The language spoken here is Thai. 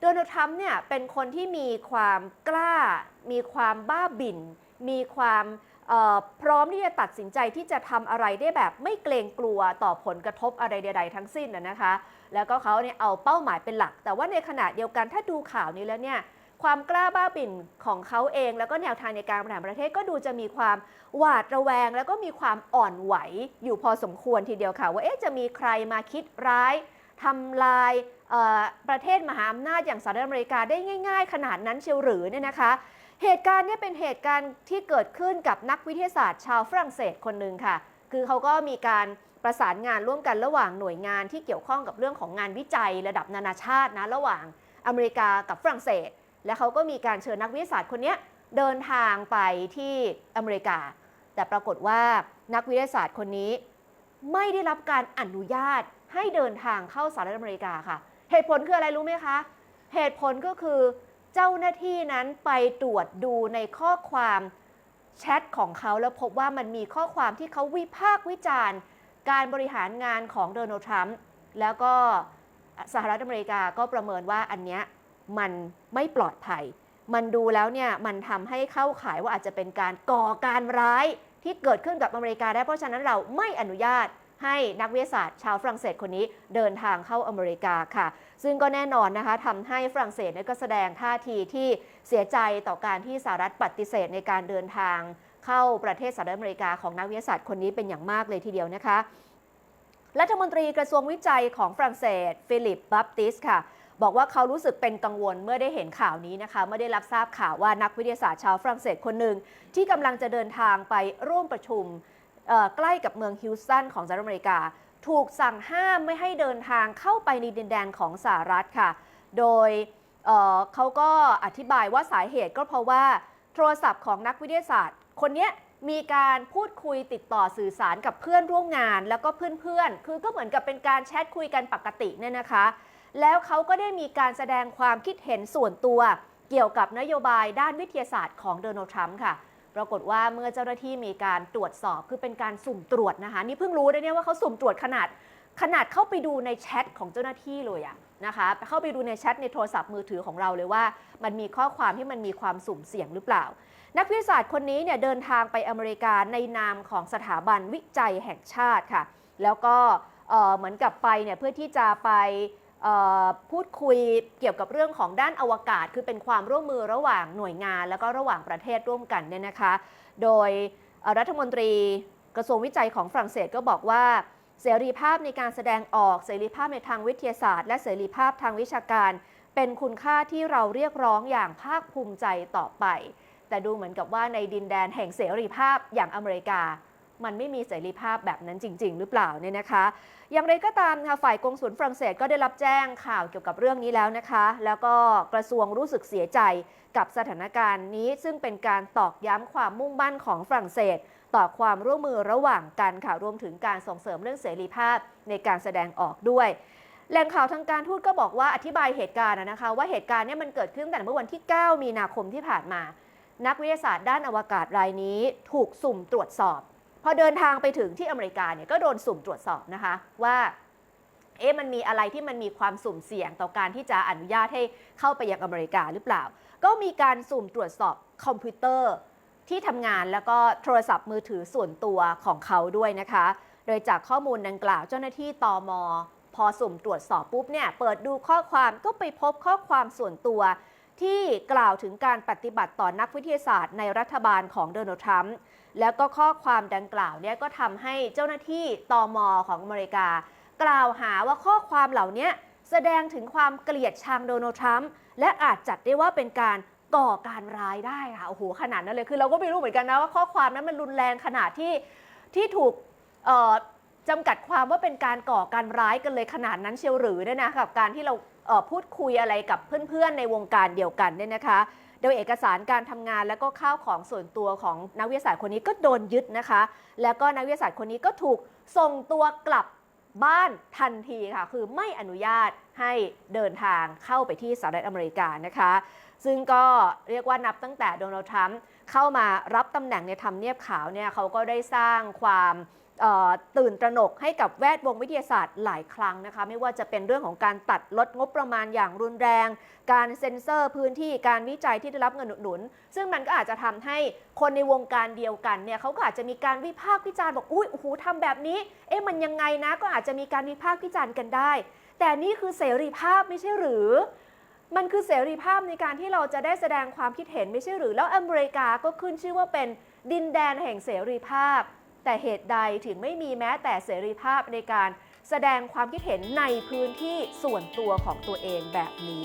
โดนัลด์ทรัมป์เนี่ยเป็นคนที่มีความกล้า มีความบ้าบิ่น มีความพร้อมที่จะตัดสินใจที่จะทำอะไรได้แบบไม่เกรงกลัวต่อผลกระทบอะไรใด ๆ ทั้งสิ้นนะนะคะ แล้วก็เขาเนี่ยเอาเป้าหมายเป็นหลัก แต่ว่าในขณะเดียวกันถ้าดูข่าวนี้แล้วเนี่ยความกล้าบ้าบิ่นของเขาเอง แล้วก็แนวทางในการบริหารประเทศก็ดูจะมีความหวาดระแวง แล้วก็มีความอ่อนไหวอยู่พอสมควรทีเดียวค่ะ ว่าเอ๊ะจะมีใครมาคิดร้าย ทำลายประเทศมหาอำนาจอย่างสหรัฐอเมริกาได้ง่าย ๆ ขนาดนั้นเชียวหรือเนี่ยนะคะ เหตุการณ์นี้เป็นเหตุการณ์ที่เกิดขึ้นกับนักวิทยาศาสตร์ชาวฝรั่งเศสคนหนึ่งค่ะ คือเขาก็มีการประสานงานร่วมกันระหว่างหน่วยงานที่เกี่ยวข้องกับเรื่องของงานวิจัยระดับนานาชาตินะระหว่างอเมริกากับฝรั่งเศส และเขาก็มีการเชิญนักวิทยาศาสตร์คนนี้เดินทางไปที่อเมริกา แต่ปรากฏว่านักวิทยาศาสตร์คนนี้ ไม่ได้รับการอนุญาตให้เดินทางเข้าสหรัฐอเมริกาค่ะ เหตุผลคืออะไรรู้ไหมคะ เหตุผลก็คือเจ้าหน้าที่นั้นไปตรวจดูในข้อความแชทของเขาแล้วพบว่ามันมีข้อความที่เขาวิพากษ์วิจารณ์ การบริหารงานของโดนัลด์ทรัมป์แล้วก็สหรัฐอเมริกาก็ประเมินว่าอันเนี้ยมันไม่ปลอดภัย มันดูแล้วเนี่ยมันทำให้เข้าข่ายว่าอาจจะเป็นการก่อการร้าย ที่เกิดขึ้นกับอเมริกาได้เพราะฉะนั้นเราไม่อนุญาตให้นักวิทยาศาสตร์ชาวฝรั่งเศสคนนี้เดินทางเข้าอเมริกาค่ะ ซึ่งก็แน่นอนนะคะทำให้ฝรั่งเศสก็แสดงท่าทีที่เสียใจต่อการที่สหรัฐปฏิเสธในการเดินทางเข้าประเทศสหรัฐอเมริกาของนักวิทยาศาสตร์คนนี้เป็นอย่างมากเลยทีเดียวนะคะ รัฐมนตรีกระทรวงวิจัยของฝรั่งเศส ฟิลิป บัปติสค่ะ บอกว่าเขารู้สึกเป็นกังวลเมื่อได้เห็นข่าวนี้นะคะเมื่อได้รับทราบข่าวว่านักวิทยาศาสตร์ชาวฝรั่งเศสคนหนึ่งที่กำลังจะเดินทางไปร่วมประชุมใกล้กับเมืองฮิวสตันของสหรัฐอเมริกา ถูกสั่งห้ามไม่ให้เดินทางเข้าไปในดินแดนของสหรัฐค่ะ โดยเเขาก็อธิบายว่าสาเหตุก็เพราะว่าโทรศัพท์ของนักวิทยาศาสตร์ คนนี้มีการพูดคุยติดต่อสื่อสารกับเพื่อนร่วมงาน แล้วก็เพื่อนๆ คือก็เหมือนกับเป็นการแชทคุยกันปกติเนี่ยนะคะ แล้วเขาก็ได้มีการแสดงความคิดเห็นส่วนตัวเกี่ยวกับนโยบายด้านวิทยาศาสตร์ของโดนัลด์ทรัมป์ค่ะ ปรากฏว่าเมื่อเจ้าหน้าที่มีการตรวจสอบคือเป็นการสุ่มตรวจนะคะ นี่เพิ่งรู้นะเนี่ยว่าเขาสุ่มตรวจขนาดขนาดเข้าไปดูในแชทของเจ้าหน้าที่เลยอะนะคะเข้าไปดูในแชทในโทรศัพท์มือถือของเราเลยว่า มันมีข้อความที่มันมีความสุ่มเสี่ยงหรือเปล่า นักวิทยาศาสตร์คนนี้เนี่ยเดินทางไปอเมริกาในนามของสถาบันวิจัยแห่งชาติค่ะ แล้วก็เหมือนกับไปเนี่ยเพื่อที่จะไป พูดคุยเกี่ยวกับเรื่องของด้านอวกาศ คือเป็นความร่วมมือระหว่างหน่วยงาน แล้วก็ระหว่างประเทศร่วมกันเนี่ยนะคะ โดยรัฐมนตรีกระทรวงวิจัยของฝรั่งเศสก็บอกว่า เสรีภาพในการแสดงออกเสรีภาพในทางวิทยาศาสตร์ และเสรีภาพทางวิชาการ เป็นคุณค่าที่เราเรียกร้องอย่างภาคภูมิใจต่อไป แต่ดูเหมือนกับว่าในดินแดนแห่งเสรีภาพอย่างอเมริกา มันไม่มีเสรีภาพแบบนั้นจริง ๆ หรือเปล่าเนี่ยนะคะ อย่างไรก็ตามค่ะฝ่ายกงสุลฝรั่งเศสก็ได้รับแจ้งข่าวเกี่ยวกับเรื่องนี้แล้วนะคะ แล้วก็กระทรวงรู้สึกเสียใจกับสถานการณ์นี้ ซึ่งเป็นการตอกย้ำความมุ่งมั่นของฝรั่งเศส ต่อความร่วมมือระหว่างกันค่ะรวมถึงการส่งเสริมเรื่องเสรีภาพในการแสดงออกด้วยแหล่งข่าวทางการทูตก็บอกว่าอธิบายเหตุการณ์นะคะ ว่าเหตุการณ์นี้มันเกิดขึ้นแต่เมื่อวันที่ 9 มีนาคมที่ผ่านมา นักวิทยาศาสตร์ด้านอวกาศรายนี้ ถูกสุ่มตรวจสอบ พอเดินทางไปถึงที่อเมริกาเนี่ยก็โดนสุ่มตรวจสอบนะคะว่าเอ๊ะมันมีอะไรที่มันมีความสุ่มเสี่ยงต่อการที่จะอนุญาตให้เข้าไปยังอเมริกาหรือเปล่า ก็มีการสุ่มตรวจสอบคอมพิวเตอร์ที่ทำงานแล้วก็โทรศัพท์มือถือส่วนตัวของเขาด้วยนะคะ โดยจากข้อมูลดังกล่าวเจ้าหน้าที่ตอมพอสุ่มตรวจสอบปุ๊บเนี่ยเปิดดูข้อความก็ไปพบข้อความส่วนตัว ที่กล่าวถึงการปฏิบัติต่อนักวิทยาศาสตร์ในรัฐบาลของโดนัลด์ทรัมป์แล้วก็ข้อความดังกล่าวเนี่ยก็ทำให้เจ้าหน้าที่ตอมของอเมริกา กล่าวหาว่าข้อความเหล่านี้แสดงถึงความเกลียดชังโดนัลด์ทรัมป์และอาจจัดได้ว่าเป็นการก่อการร้ายได้ค่ะโอ้โหขนาดนั้นเลยคือเราก็ไม่รู้เหมือนกันนะว่าข้อความนั้นมันรุนแรงขนาดที่ที่ถูกจำกัดความว่าเป็นการก่อการร้ายกันเลยขนาดนั้นเชียวหรือเนี่ยนะกับการที่เรา พูดคุยอะไรกับเพื่อนๆ ในวงการเดียวกันเนี่ยนะคะ โดยเอกสารการทำงานแล้วก็ข้าวของส่วนตัวของนักวิทยาศาสตร์คนนี้ก็โดนยึดนะคะ แล้วก็นักวิทยาศาสตร์คนนี้ก็ถูกส่งตัวกลับบ้านทันทีค่ะ คือไม่อนุญาตให้เดินทางเข้าไปที่สหรัฐอเมริกานะคะ ซึ่งก็เรียกว่านับตั้งแต่โดนัลด์ทรัมป์เข้ามารับตำแหน่งในทำเนียบขาวเนี่ยเขาก็ได้สร้างความ ตื่นตระหนกให้กับแวดวงวิทยาศาสตร์หลายครั้งนะคะ ไม่ว่าจะเป็นเรื่องของการตัดลดงบประมาณอย่างรุนแรง การเซ็นเซอร์พื้นที่การวิจัยที่ได้รับเงินหนุน ซึ่งมันก็อาจจะทำให้คนในวงการเดียวกันเนี่ยเขาก็อาจจะมีการวิพากษ์วิจารณ์บอกอุ้ยโอ้โหทำแบบนี้ เอ๊ะมันยังไงนะก็อาจจะมีการวิพากษ์วิจารณ์กันได้ แต่นี่คือเสรีภาพไม่ใช่หรือ มันคือเสรีภาพในการที่เราจะได้แสดงความคิดเห็นไม่ใช่หรือ แล้วอเมริกาก็ขึ้นชื่อว่าเป็นดินแดนแห่งเสรีภาพ แต่เหตุใดถึงไม่มีแม้แต่เสรีภาพในการแสดงความคิดเห็นในพื้นที่ส่วนตัวของตัวเองแบบนี้